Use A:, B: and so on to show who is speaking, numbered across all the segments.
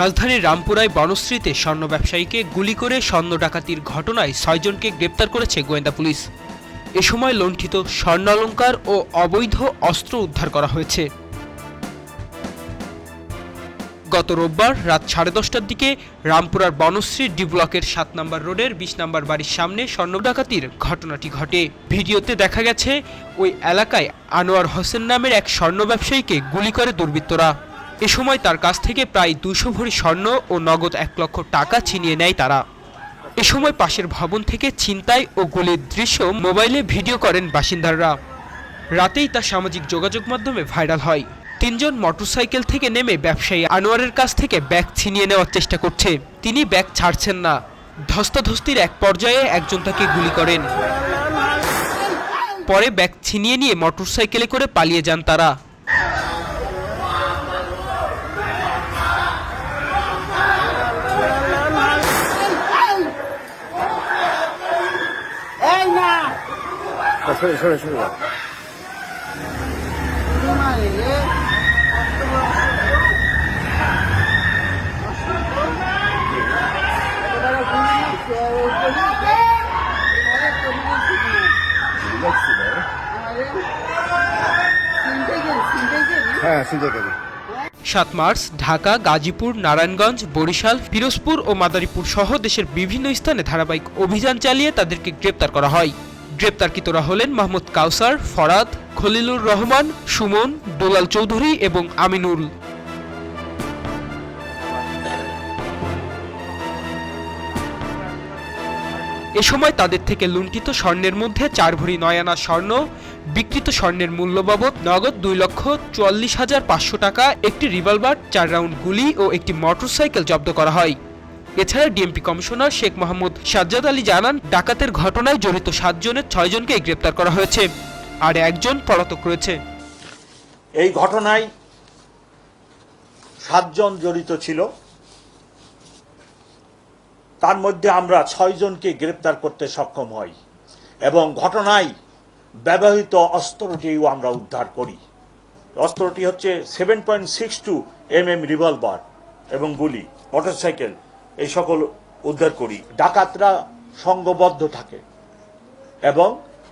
A: রাজধানীর রামপুরায় বনশ্রীতে স্বর্ণ ব্যবসায়ীকে গুলি করে স্বর্ণ ডাকাতির ঘটনায় ছয়জনকে গ্রেপ্তার করেছে গোয়েন্দা পুলিশ। এ সময় লুণ্ঠিত স্বর্ণালঙ্কার ও অবৈধ অস্ত্র উদ্ধার করা হয়েছে। গত রোববার রাত সাড়ে দশটার দিকে রামপুরার বনশ্রী ডি ব্লকের সাত নম্বর রোডের বিশ নম্বর বাড়ির সামনে স্বর্ণ ডাকাতির ঘটনাটি ঘটে। ভিডিওতে দেখা গেছে, ওই এলাকায় আনোয়ার হোসেন নামের এক স্বর্ণ ব্যবসায়ীকে গুলি করে দুর্বৃত্তরা। এ সময় তার কাছ থেকে প্রায় দুশো ভরি স্বর্ণ ও নগদ এক লক্ষ টাকা ছিনিয়ে নেয় তারা। এ সময় পাশের ভবন থেকে ছিনতাই ও গুলির দৃশ্য মোবাইলে ভিডিও করেন বাসিন্দারা। রাতেই তা সামাজিক যোগাযোগ মাধ্যমে ভাইরাল হয়। তিনজন মোটরসাইকেল থেকে নেমে ব্যবসায়ী আনোয়ারের কাছ থেকে ব্যাগ ছিনিয়ে নেওয়ার চেষ্টা করছে। তিনি ব্যাগ ছাড়ছেন না। ধস্তাধস্তির এক পর্যায়ে একজন তাকে গুলি করেন। পরে ব্যাগ ছিনিয়ে নিয়ে মোটরসাইকেলে করে পালিয়ে যান তারা
B: এই না তোমারে
C: হ্যাঁ
A: সাত মার্চ, ঢাকা, গাজীপুর, নারায়ণগঞ্জ, বরিশাল পিরোজপুর ও মাদারীপুর সহ দেশের বিভিন্ন স্থানে ধারাবাহিক অভিযান চালিয়ে তাদেরকে গ্রেপ্তার করা হয়। গ্রেপ্তারকৃতরা হলেন মাহমুদ কাউসার, ফরাদ, খলিলুর রহমান, সুমন, দুলাল চৌধুরী এবং আমিনুল। এ সময় তাদের থেকে লুণ্ঠিত স্বর্ণের মধ্যে চার ভরি নয়ানা স্বর্ণ বিকৃত স্বর্ণের মূল্য বাবদ নগদ দুই লক্ষ চুয়াল্লিশ হাজার পাঁচশো টাকা, একটি রিভলভার, চার রাউন্ড গুলি ও একটি মোটরসাইকেল জব্দ করা হয়। এছাড়া ডিএমপি কমিশনার শেখ মোহাম্মদ সাজ্জাদ আলী জানান, ডাকাতের ঘটনায় জড়িত সাতজনের ছয়জনকে গ্রেপ্তার করা হয়েছে, আর একজন পলাতক রয়েছে।
D: এই ঘটনায় সাতজন জড়িত ছিল। তার মধ্যে আমরা ছয়জনকে গ্রেপ্তার করতে সক্ষম হই এবং ঘটনায় ব্যবহৃত অস্ত্রটিও আমরা উদ্ধার করি। অস্ত্রটি হচ্ছে seven point six two M M revolver এবং গুলি মোটরসাইকেল এই সকল উদ্ধার করি। ডাকাতরা সংঘবদ্ধ থাকে এবং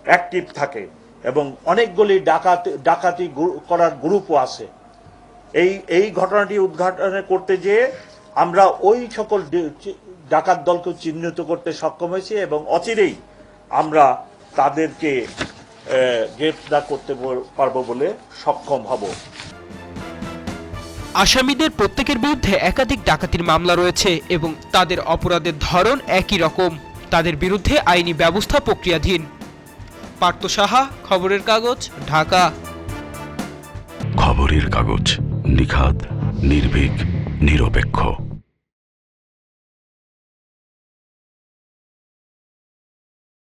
D: অ্যাক্টিভ থাকে এবং অনেকগুলি ডাকাত ডাকাতি করার গ্রুপও আছে। এই এই ঘটনাটি উদ্ঘাটন করতে যেয়ে আমরা ওই সকল ডাকাত দলকে চিহ্নিত করতে সক্ষম হয়েছি এবং অচিরেই আমরা তাদেরকে আহ, গ্রেপ্তার করতে পারব বলে সক্ষম হব।
A: আসামিদের প্রত্যেকের বিরুদ্ধে একাধিক ডাকাতির মামলা রয়েছে এবং তাদের অপরাধের ধরন একই রকম। তাদের বিরুদ্ধে আইনি ব্যবস্থা প্রক্রিয়াধীন। পার্থ সাহা, খবরের কাগজ, ঢাকা।
E: খবরের কাগজ নিখাদ, নির্ভীক, নিরপেক্ষ।